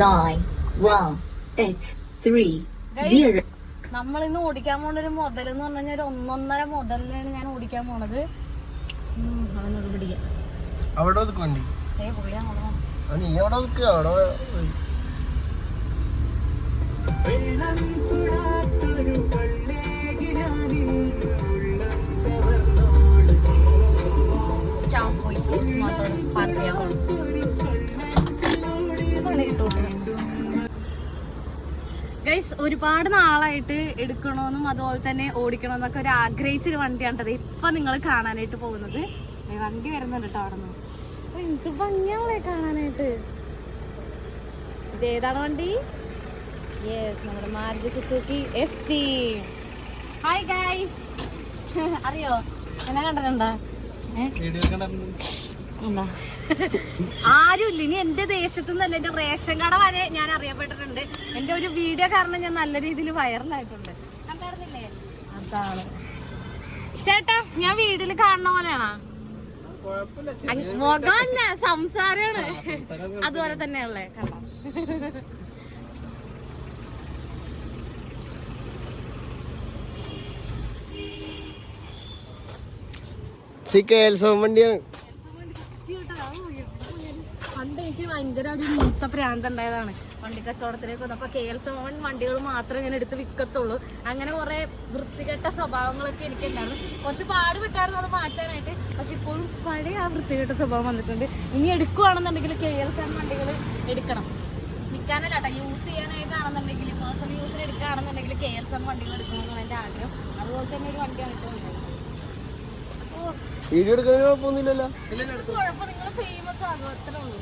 nine, one, eight, three, zero. നമ്മൾ ഇന്ന് ഓടിക്കാൻ പോണ ഒരു മുതൽ എന്ന് പറഞ്ഞു കഴിഞ്ഞാൽ ഒരു ഒന്നൊന്നര മുതലിനാണ് ഞാൻ ഓടിക്കാൻ പോണത്. അവിടെ ഒതുക്കണ്ടി നീ അവിടെ ഒതുക്കുക അവിടെ സ്റ്റാഫ് പോയി. മാത്രം പാർക്ക് ഗൈസ് ഒരുപാട് നാളായിട്ട് എടുക്കണമെന്നും അതുപോലെ തന്നെ ഓടിക്കണമെന്നൊക്കെ ഒരു ആഗ്രഹിച്ചൊരു വണ്ടിയാണത്. ഇപ്പൊ നിങ്ങൾ കാണാനായിട്ട് പോകുന്നത്. വണ്ടി വരുന്നുണ്ട് കേട്ടോ അവിടെ നിന്ന് എന്ത് ഭംഗിയാളെ കാണാനായിട്ട്. ഇത് ഏതാണ് വണ്ടി? യെസ് നമ്മുടെ Maruti Suzuki F T hi guys അറിയോ? എന്നെ കണ്ടിട്ടുണ്ടോ. ആരുമില്ല. ഇനി എന്റെ ദേശത്തു നിന്നല്ല എന്റെ റേഷൻ കട വരെ ഞാൻ അറിയപ്പെട്ടിട്ടുണ്ട്. എന്റെ ഒരു വീഡിയോ കാരണം ഞാൻ നല്ല രീതിയിൽ വൈറലായിട്ടുണ്ട്. അതാണ്. ചേട്ടാ ഞാൻ വീട്ടിൽ കാണുന്ന പോലെയാണോ? മുഖം മുഖമല്ല സംസാരമാണ്. അതുപോലെ തന്നെയല്ലേ കണ്ടോ? സി കെ എൽ സോം വണ്ടിയാണ് പണ്ട് എനിക്ക് ഭയങ്കര ഒരു മൂത്ത പ്രാന്ത് ഉണ്ടായതാണ്. വണ്ടി കച്ചവടത്തിലേക്ക് അപ്പോൾ കെ എൽ സെവൻ വണ്ടികൾ മാത്രമേ ഇങ്ങനെ എടുത്ത് വിൽക്കത്തുള്ളൂ അങ്ങനെ കുറെ വൃത്തികെട്ട സ്വഭാവങ്ങളൊക്കെ എനിക്ക് കുറച്ച് പാട് വിട്ടായിരുന്നു അത് മാറ്റാനായിട്ട്. പക്ഷെ ഇപ്പോഴും പഴയ ആ വൃത്തികെട്ട സ്വഭാവം വന്നിട്ടുണ്ട്. ഇനി എടുക്കുകയാണെന്നുണ്ടെങ്കിൽ കെ എൽ സെവൻ വണ്ടികൾ എടുക്കണം. വിൽക്കാനല്ല കേട്ടോ യൂസ് ചെയ്യാനായിട്ടാണെന്നുണ്ടെങ്കിൽ പേഴ്സണൽ യൂസിന് എടുക്കുകയാണെന്നുണ്ടെങ്കിൽ കെ എൽ സെവൻ വണ്ടികൾ എടുക്കണമെന്നാണ് എന്റെ ആഗ്രഹം. അതുപോലെ തന്നെ ഒരു വണ്ടിയാണ് ഇപ്പോൾ വീഡിയോ എടുക്കുന്നതിന് കുഴപ്പമൊന്നുമില്ലല്ലോ. കുഴപ്പം നിങ്ങൾ ഫേമസ് ആകും അത്രേ ഉള്ളൂ.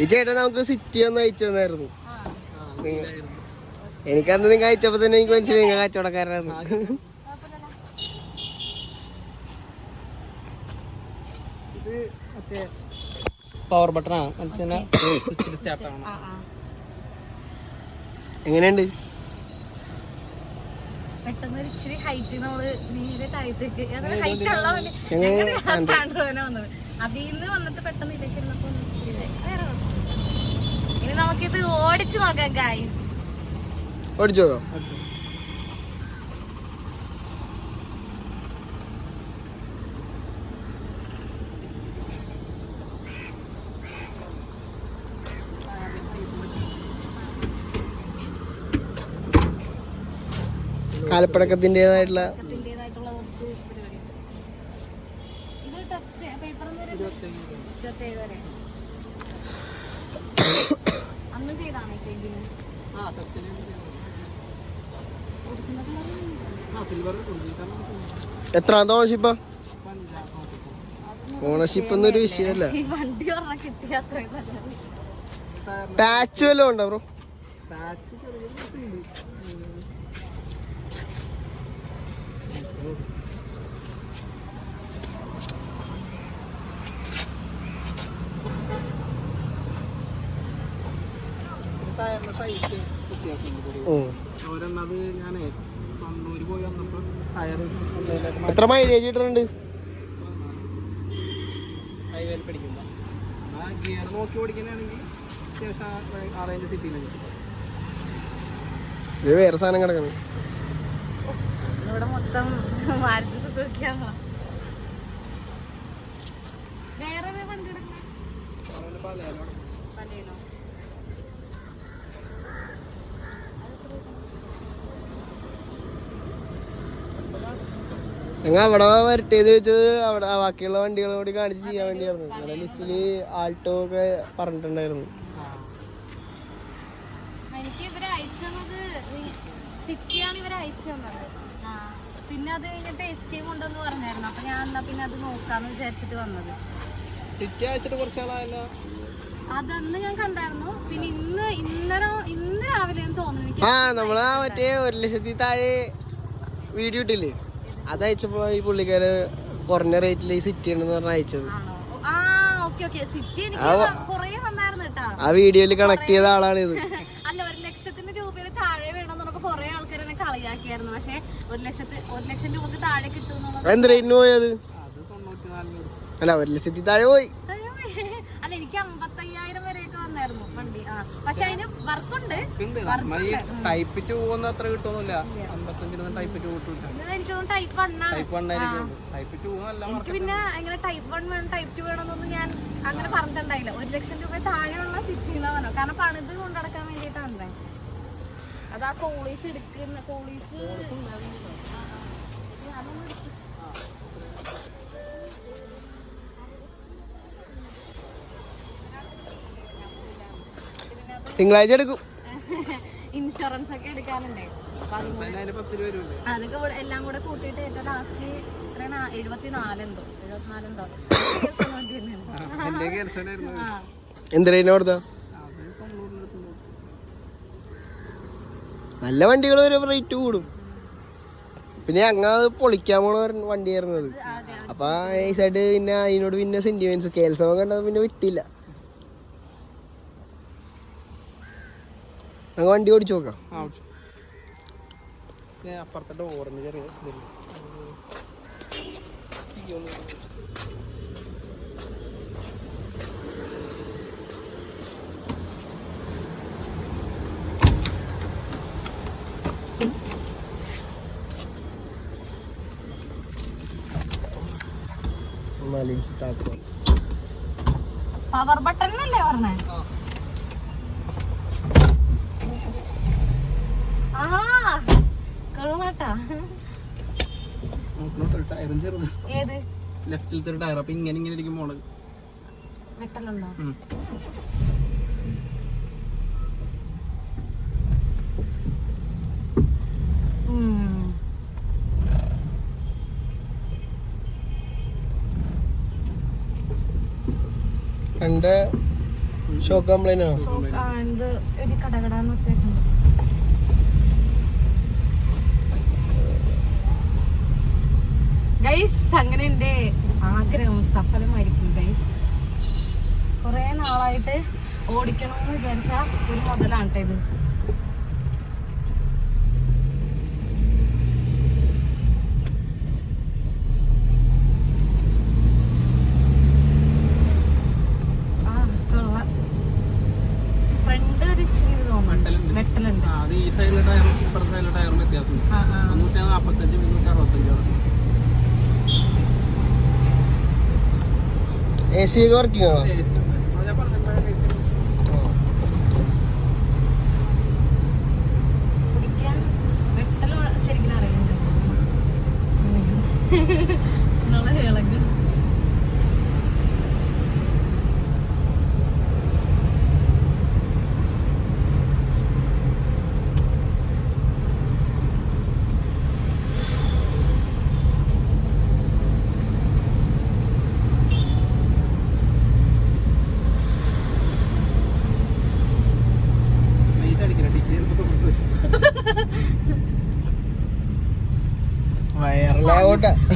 ഈ ചേട്ടൻ നമുക്ക് സിറ്റി ഒന്ന് അയച്ചു തന്നായിരുന്നു. എനിക്കന്ന് നിങ്ങൾ അയച്ചപ്പോ തന്നെ എനിക്ക് മനസ്സിലായി നിങ്ങൾ കച്ചവടക്കാരായിരുന്നു പവർ ബട്ടൺ ആണ്. സ്വിച്ചിൽ സ്റ്റാർട്ട് എങ്ങനെയുണ്ട്? പെട്ടെന്ന് ഇച്ചിരി ഹൈറ്റ് നമ്മൾ നീരെ താഴത്തേക്ക്. ഹൈറ്റ് ഉള്ള എങ്ങനെ എങ്ങനെയാ വന്നത്? അതിൽ നിന്ന് വന്നിട്ട് പെട്ടെന്ന് ഇതിലേക്ക് ഇരുന്നപ്പോ ഒന്ന് ഇച്ചിരി ഇതായി. വേറെ കുഴപ്പമില്ല. ഇനി നമുക്കിത് ഓടിച്ചു നോക്കാം ഗായ്സ് ഓടിച്ചോ കാലപ്പഴക്കത്തിന്റെതായിട്ടുള്ള പരിപാടി ഇത് ടെസ്റ്റ് പേപ്പർ ഇരുപത്തേഴ് വരെ. അന്ന് ചെയ്താണോ എത്രാമത്തെ ഓണർഷിപ്പാ ഓണർഷിപ്പ് എന്നൊരു വിഷയമല്ല. പാച്ച് വല്ലതും ഉണ്ടോ ബ്രോ ഓ. ഞാൻ കണ്ണൂര് പോയി വന്നപ്പോ ടയർ എത്ര മൈലേജ് കിട്ടുന്നുണ്ട് ഹൈവേയിൽ പഠിക്കുമ്പോ. ആ ഗിയർ നോക്കി അത്യാവശ്യം സിറ്റിയിൽ ഇത് വേറെ സാധനം കിടക്കണം. ഇവിടെ മൊത്തം മാരുതി സുസുക്കിയാണോ? വേറെ വണ്ടി കിടക്കണേ പലയിലോ ഞങ്ങൾ അവിടെ വരട്ടേത് വെച്ചത് അവിടെ ബാക്കിയുള്ള വണ്ടികളും കൂടി കാണിച്ച് ചെയ്യാൻ വേണ്ടിയായിരുന്നു നിങ്ങളുടെ ലിസ്റ്റിൽ ആൾട്ടോ ഒക്കെ പറഞ്ഞിട്ടുണ്ടായിരുന്നു. എനിക്ക് ഇവർ അയച്ചു തന്നത് സിറ്റിയാണ് ഇവരെ അയച്ചു തന്നത്. പിന്നെ അത് കഴിഞ്ഞിട്ട് എച്ച് ടി ഉണ്ടെന്ന് പറഞ്ഞായിരുന്നു. അപ്പൊ ഞാൻ എന്നാ പിന്നെ അത് നോക്കാന്ന് വിചാരിച്ചിട്ട് വന്നത്. അതന്ന് ഞാൻ കണ്ടായിരുന്നു. പിന്നെ ഇന്ന് ഇന്നലെ ഇന്ന് രാവിലെ തോന്നുന്നു ആ നമ്മളാ മറ്റേ ഒരു ലക്ഷത്തി താഴെ വീഡിയോ ഇട്ടില്ലേ? അത് അയച്ചപ്പോ ഈ പുള്ളിക്കാര് കുറഞ്ഞ റേറ്റിൽ ഈ സിറ്റി ഉണ്ടെന്ന് പറഞ്ഞ അയച്ചത്. ആ വീഡിയോയിൽ ഓക്കെ സിറ്റി എനിക്ക് ആ- വന്നായിരുന്നു കേട്ടാ. ആ വീഡിയോയിൽ കണക്ട് ചെയ്ത ആളാണ് ഇത്. അല്ല ഒരു ലക്ഷത്തിന്റെ രൂപയിൽ താഴെ വേണം എന്നൊക്കെ കുറെ ആൾക്കാർ എന്നെ കളിയാക്കിയായിരുന്നു. പക്ഷെ ഒരു ലക്ഷത്തി ഒരു ലക്ഷം രൂപക്ക് താഴെ കിട്ടും എന്ത് റേറ്റിന് പോയത്? അല്ല ഒരു ലക്ഷത്തി താഴെ പോയി. അല്ല എനിക്ക് വന്നായിരുന്നു പക്ഷെ അതിന് വർക്കുണ്ട്. ടൈപ്പ് ടു ഒന്നും അത്ര കിട്ടുമൊന്നുമില്ല അമ്പത്തഞ്ചിനൊന്നും ടൈപ്പ് ടു കിട്ടില്ല. എനിക്ക് തോന്നുന്നു ടൈപ്പ് വൺ ആണ്. ടൈപ്പ് ടു എനിക്ക് പിന്നെ അങ്ങനെ ടൈപ്പ് വൺ വേണം ടൈപ്പ് ടു വേണമെന്നൊന്നും ഞാൻ അങ്ങനെ പറഞ്ഞിട്ടുണ്ടായില്ല. ഒരു ലക്ഷം രൂപ താഴെയുള്ള സിറ്റി എന്നാ പറഞ്ഞു കാരണം പണിത് കൊണ്ടടക്കാൻ വേണ്ടിട്ടാണ് അതാ കോളീസ് എടുക്കുന്ന കോളീസ് തിങ്കളാഴ്ച എടുക്കും. ഇൻഷുറൻസ് ഒക്കെ എടുക്കാനുണ്ടേ. അതൊക്കെ എല്ലാം കൂടെ കൂട്ടിയിട്ട് ഏറ്റവും ലാസ്റ്റ് എത്രയാണ്? എഴുപത്തിനാലെന്തോ എഴുപത്തിനാലെന്തോ എന്തിനാ കൊടുത്ത? നല്ല വണ്ടികൾ വരെ റേറ്റ് കൂടും. പിന്നെ ഞങ്ങ അത് പൊളിക്കാൻ പോണ ഒരു വണ്ടി ആയിരുന്നത് അപ്പൊ ഈ സൈഡ് പിന്നെ അതിനോട് പിന്നെ സെന്റിമെന്റ്സ് കേൽസവം കണ്ടത് പിന്നെ വിട്ടില്ല. ഞങ്ങൾ വണ്ടി ഓടിച്ചു നോക്കാം അപ്പുറത്തെ ചെറിയ പവർ ബട്ടൺ അല്ലേ പറഞ്ഞേ ആ ഏത്? ലെഫ്റ്റിലത്തെ ഒരു ടയർ അപ്പൊ ഇങ്ങനെ ഇങ്ങനെ ഇരിക്കും മോൾ. വെട്ടലുണ്ടോ. എന്റെ ഷോക്ക് കംപ്ലൈന്റ് ആണ്? സോ, ആ, ഇത് ഒരു കടകടാന്ന് വെച്ചേക്കുന്നു. ഗൈസ് അങ്ങനെ എന്റെ ആഗ്രഹം സഫലമായിരിക്കും ഗൈസ് കൊറേ നാളായിട്ട് ഓടിക്കണമെന്ന് വിചാരിച്ച ഒരു മുതലാണ് കേട്ടോ ഇത് ആ കൊള്ളാം ഫ്രണ്ട് ഒരു ഇച്ചിരി ഇത് തോന്നുന്നു വെട്ടലുണ്ട്. വെട്ടലുണ്ട് ആ, അത് ഈ സൈഡിലെ ടയറും ഇപ്പുറത്തെ സൈഡിലെ ടയറും വ്യത്യാസമുണ്ട് ആ ആ മുന്നൂറ്റി നാപ്പത്തഞ്ച് മുന്നൂറ്റി അറുപത്തഞ്ച് എ സി ഒക്കെ വർക്കിംഗ് ആണോ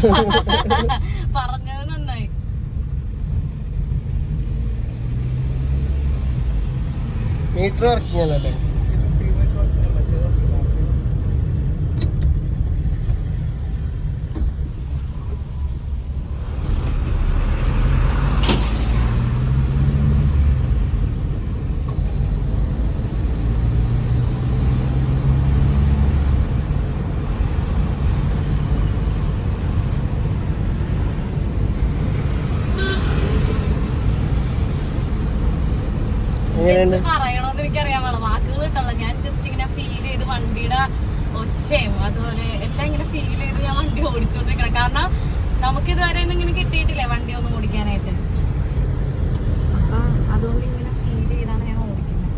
പറഞ്ഞത് മീറ്റർ വർക്കിംഗ് എങ്ങനെയുണ്ട് എന്ത് പറയണോന്ന് എനിക്കറിയാൻ വേണം വാക്കുകൾ കിട്ടല്ലോ ഞാൻ ജസ്റ്റ് ഇങ്ങനെ ഫീൽ ചെയ്ത് വണ്ടിയുടെ ഒച്ചയും അതുപോലെ എല്ലാം ഇങ്ങനെ ഫീൽ ചെയ്ത് ഞാൻ വണ്ടി ഓടിച്ചോണ്ടിരിക്കണം കാരണം നമുക്ക് ഇതുവരെ ഒന്നും ഇങ്ങനെ കിട്ടിയിട്ടില്ലേ വണ്ടി ഒന്നും ഓടിക്കാനായിട്ട്? അപ്പൊ അതുകൊണ്ട് ഇങ്ങനെ ഫീൽ ചെയ്താണ് ഞാൻ ഓടിക്കുന്നത്.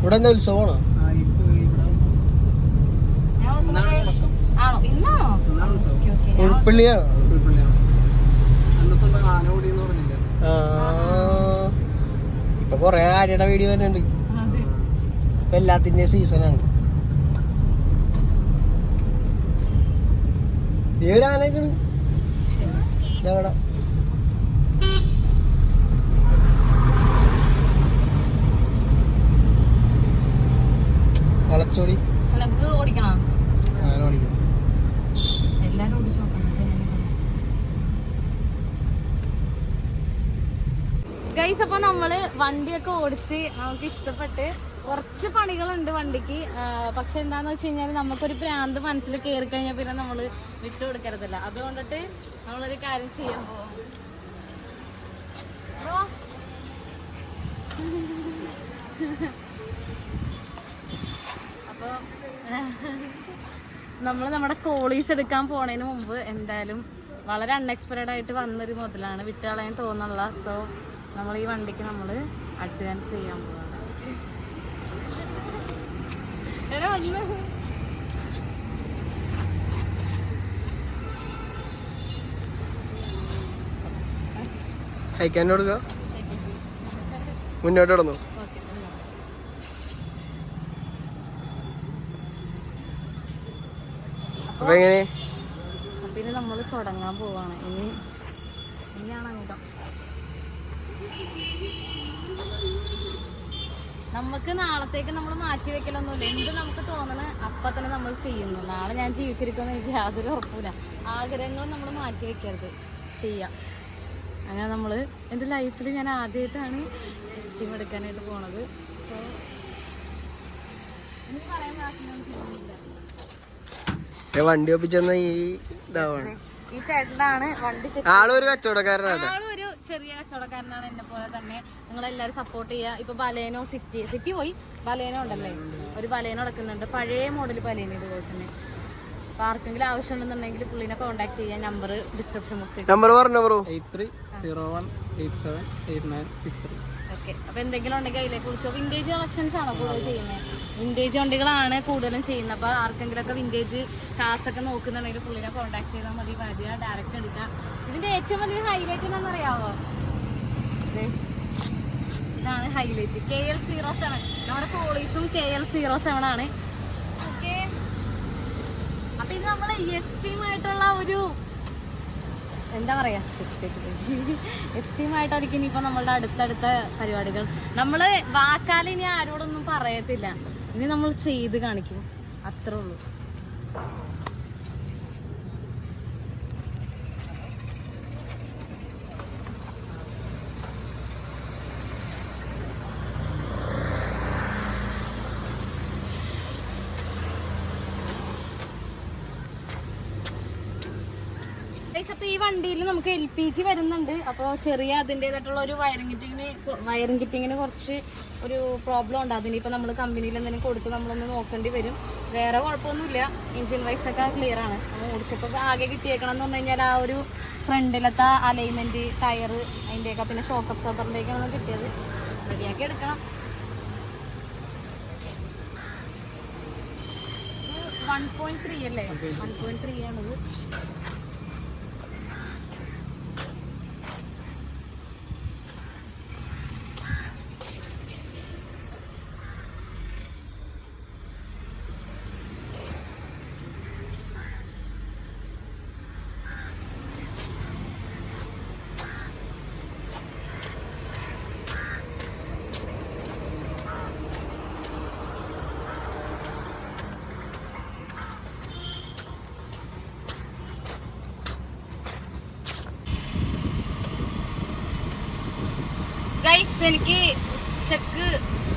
ഇവിടെ എന്താ ഉത്സവമാണോ? ആ ഇപ്പൊ ആണോ? ഇന്നാണോ? ഉൾപ്പള്ളിയാണോ. കൊറേ ആര്യയുടെ വീഡിയോ തന്നെ അതെ ഇപ്പൊ എല്ലാത്തിന്റെ സീസണാണ്. ഈ ഒരു ആനയൊക്കെ ശരി ഞങ്ങളുടെ വളച്ചോടി ഓടിക്കണം? ആന ഓടിക്കും. എല്ലാരും ഓടിച്ചു ഗൈസ് അപ്പൊ നമ്മൾ വണ്ടിയൊക്കെ ഓടിച്ച് നമുക്ക് ഇഷ്ടപ്പെട്ട് കുറച്ച് പണികളുണ്ട് വണ്ടിക്ക്. പക്ഷെ എന്താന്ന് വെച്ച് കഴിഞ്ഞാൽ നമുക്കൊരു പ്രാന്ത് മനസ്സിൽ കയറി കഴിഞ്ഞാൽ പിന്നെ നമ്മൾ വിട്ടു കൊടുക്കരുതല്ല. അതുകൊണ്ടിട്ട് നമ്മളൊരു കാര്യം ചെയ്യാൻ പോവാം. ബ്രോ? അപ്പൊ നമ്മൾ നമ്മുടെ കോളീസ് എടുക്കാൻ പോണതിന് മുമ്പ് എന്തായാലും വളരെ അൺഎക്സ്പെക്റ്റഡ് ആയിട്ട് വന്നൊരു മുതലാണ് വിട്ടുകളയാൻ തോന്നുന്നുള്ള സോ നമ്മൾ ഈ വണ്ടിക്ക് നമ്മൾ അഡ്വാൻസ് ചെയ്യാൻ പോവാണ് എടാ വന്ന് കഴിക്കാൻ കൊടുക്ക മുന്നോട്ട് കിടന്നു? അപ്പൊ എങ്ങനെ? പിന്നെ നമ്മൾ തുടങ്ങാൻ പോവാണ്. ഇനി ഇനിയാണ് അംഗം. നമുക്ക് നാളത്തേക്ക് നമ്മൾ മാറ്റി വെക്കലൊന്നുമില്ല. എന്ത് നമുക്ക് തോന്നണ അപ്പൊ തന്നെ നമ്മൾ ചെയ്യുന്നു. നാളെ ഞാൻ ജീവിച്ചിരിക്കുമെന്ന് എനിക്ക് യാതൊരു ഉറപ്പില്ല ആഗ്രഹങ്ങളും നമ്മൾ മാറ്റി വെക്കരുത്. ചെയ്യാം. അങ്ങനെ നമ്മൾ എന്റെ ലൈഫിൽ ഞാൻ ആദ്യമായിട്ടാണ് എസ്റ്റീം എടുക്കാനായിട്ട് പോണത്. അപ്പോൾ എനിക്ക് പറയാൻ പറ്റുന്നില്ല വണ്ടി ഒപ്പിച്ചെന്ന ഈ ഇതാവാണ് ഈ ചേട്ടനാണ് വണ്ടി ആളൊരു കച്ചവടക്കാരനാണ് ചെറിയ കച്ചവടക്കാരനാണ് എന്നെ പോലെ തന്നെ. നിങ്ങൾ എല്ലാവരും സപ്പോർട്ട് ചെയ്യുക. ഇപ്പൊ ബലേനോ സിറ്റി സിറ്റി പോയി. ബലേനോ ഉണ്ടല്ലേ? ഒരു ബലേനോ നടക്കുന്നുണ്ട്. പഴയ മോഡൽ ബലേനോ ഇതുപോലെ തന്നെ. അപ്പൊ ആർക്കെങ്കിലും ആവശ്യമുണ്ടെന്നുണ്ടെങ്കിൽ പുള്ളിനെ കോൺടാക്ട് ചെയ്യാൻ നമ്പർ ഡിസ്ക്രിപ്ഷൻ ബോക്സിൽ നമ്പർ പറഞ്ഞു bro eight three zero one eight seven eight nine six three. Okay അപ്പൊ എന്തെങ്കിലും ഉണ്ടെങ്കിൽ അതിലേക്ക് വിളിച്ചോ. വിന്റേജ് കളക്ഷൻസ് ആണോ കൂടുതൽ ചെയ്യുന്നത് വിന്റേജ് വണ്ടികളാണ് കൂടുതലും ചെയ്യുന്നത്. അപ്പൊ ആർക്കെങ്കിലും ഒക്കെ വിന്റേജ് കാസ് ഒക്കെ നോക്കുന്നുണ്ടെങ്കിൽ പുള്ളിനെ കോൺടാക്ട് ചെയ്താൽ മതി. വരിക ഡയറക്റ്റ് എടുക്കുക. ഇതിന്റെ ഏറ്റവും വലിയ ഹൈലൈറ്റ് എന്താണെന്ന് അറിയാമോ ദേ, ഇതാണ് highlight K L zero seven നമ്മുടെ പോളീസും കെ എൽ സീറോ സെവൻ ആണ്. ഓക്കെ അപ്പൊ ഇത് നമ്മൾ എസ് ടീമായിട്ടുള്ള ഒരു എന്താ പറയാ? എസ് ടീമായിട്ടായിരിക്കും ഇനിയിപ്പോ നമ്മളുടെ അടുത്തടുത്ത പരിപാടികൾ. നമ്മൾ വാക്കാൽ ഇനി ആരോടൊന്നും പറയത്തില്ല. ഇനി നമ്മൾ ചെയ്ത് കാണിക്കും. അത്രേ ഉള്ളൂ. വണ്ടിയിൽ നമുക്ക് എൽ പി ജി വരുന്നുണ്ട്. അപ്പോൾ ചെറിയ അതിന്റെതായിട്ടുള്ള ഒരു വയറിംഗ് കിറ്റിങ്ങിന് വയറിംഗ് കിറ്റിങ്ങിന് കുറച്ച് ഒരു പ്രോബ്ലം ഉണ്ട്. അതിനിപ്പോൾ നമ്മൾ കമ്പനിയിൽ എന്തെങ്കിലും കൊടുത്ത് നമ്മളൊന്ന് നോക്കേണ്ടി വരും. വേറെ കുഴപ്പമൊന്നുമില്ല. എഞ്ചിൻ വൈസ് ഒക്കെ ക്ലിയർ ആണ്. ഓടിച്ചപ്പോൾ ആകെ കിട്ടിയേക്കണം എന്ന് പറഞ്ഞു കഴിഞ്ഞാൽ ആ ഒരു ഫ്രണ്ടിലത്തെ അലൈൻമെന്റ് ടയർ അതിന്റെയൊക്കെ പിന്നെ ഷോക്ക് അബ്സോർബറിന്റെയൊക്കെയാണ് കിട്ടിയത്. റെഡിയാക്കി എടുക്കണം. വൺ പോയിന്റ് ത്രീ അല്ലേ? വൺ പോയിന്റ് ത്രീ ആണത്. ഗൈസ് എനിക്ക് ഉച്ചയ്ക്ക്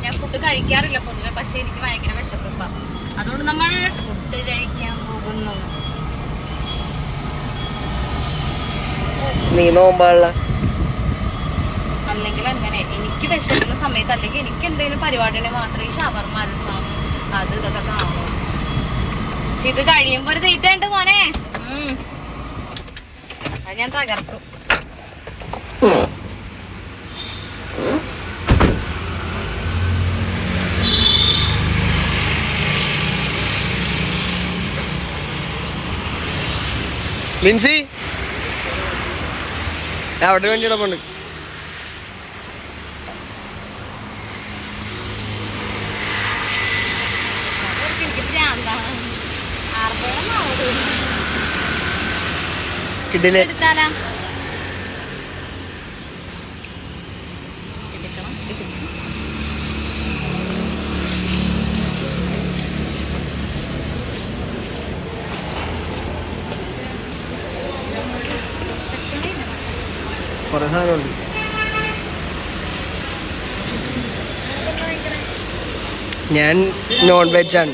ഞാൻ ഫുഡ് കഴിക്കാറില്ല പൊതുവെ പക്ഷെ എനിക്ക് ഭയങ്കര വിശപ്പിപ്പ. അതുകൊണ്ട് നമ്മൾ ഫുഡ് കഴിക്കാൻ പോകുന്നു. നീ നോമ്പാള അല്ലെങ്കിൽ അങ്ങനെ എനിക്ക് വിശക്കുന്ന സമയത്ത് അല്ലെങ്കിൽ എനിക്ക് എന്തെങ്കിലും പരിപാടി ഉണ്ടെങ്കിൽ മാത്രമേ ഷവർമ അൽഫാം അത് ഇതൊക്കെ കാണൂ. പക്ഷെ ഇത് കഴിയുമ്പോ ഒരു തീറ്റ ഉണ്ട് മോനെ. അത് ഞാൻ തകർക്കും. ലിൻസി അവിടെ വേണ്ടി ആവൂല? കിട്ടില്ലേ? കുറേ ഞാൻ നോൺ വെജ് ആണ്.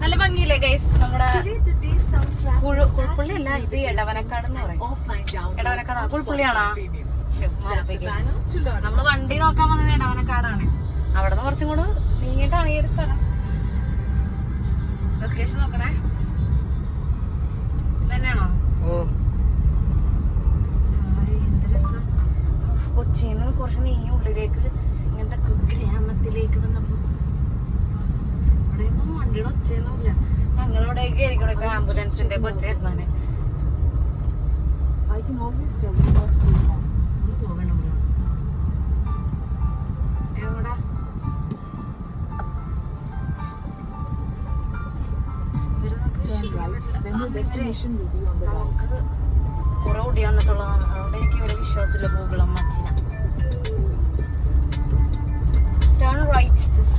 നല്ല ഭംഗിയില്ലേ ഗൈസ് നമ്മുടെ today the day's soundtrack Kuzhu- Kuzhuppully അല്ല ഇത് എടവനക്കാട് എന്ന് പറയും. എടവനക്കാടാ കുഴപ്പുള്ളിയാണോ. നമ്മൾ വണ്ടി നോക്കാൻ വന്നത് ഇടവനക്കാടാണ് അവിടെ നിന്ന് കുറച്ചും കൂടെ നീങ്ങിട്ടാണ് ഈ ഒരു സ്ഥലം. ലൊക്കേഷൻ നോക്കണേ. ഇതന്നെയാണോ എന്ത് രസം. കൊച്ചിന്ന് കുറച്ച് നീങ്ങി ഉള്ളിലേക്ക് ഇങ്ങനത്തെ ഗ്രാമത്തിലേക്ക് വന്നപ്പോ ഇവിടെയൊന്നും വണ്ടിയുടെ ഒച്ചയൊന്നുമില്ല ഞങ്ങളിവിടേക്ക് ആയിരിക്കണം ഇപ്പൊ ആംബുലൻസിന്റെ കൊച്ച വരുന്നേ I can always tell you what's going on. ഒന്ന് പോകണ്ട ഇവിടെ. എവിടെ? നമുക്ക് കുറെ ഓടി വന്നിട്ടുള്ളതാണ്. അതുകൊണ്ട് എനിക്ക് ഇവിടെ വിശ്വാസമില്ല ഗൂഗിൾ അമ്മച്ചിന. Turn right this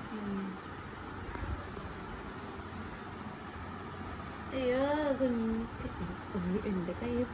顎にかけ。うん、だかよ。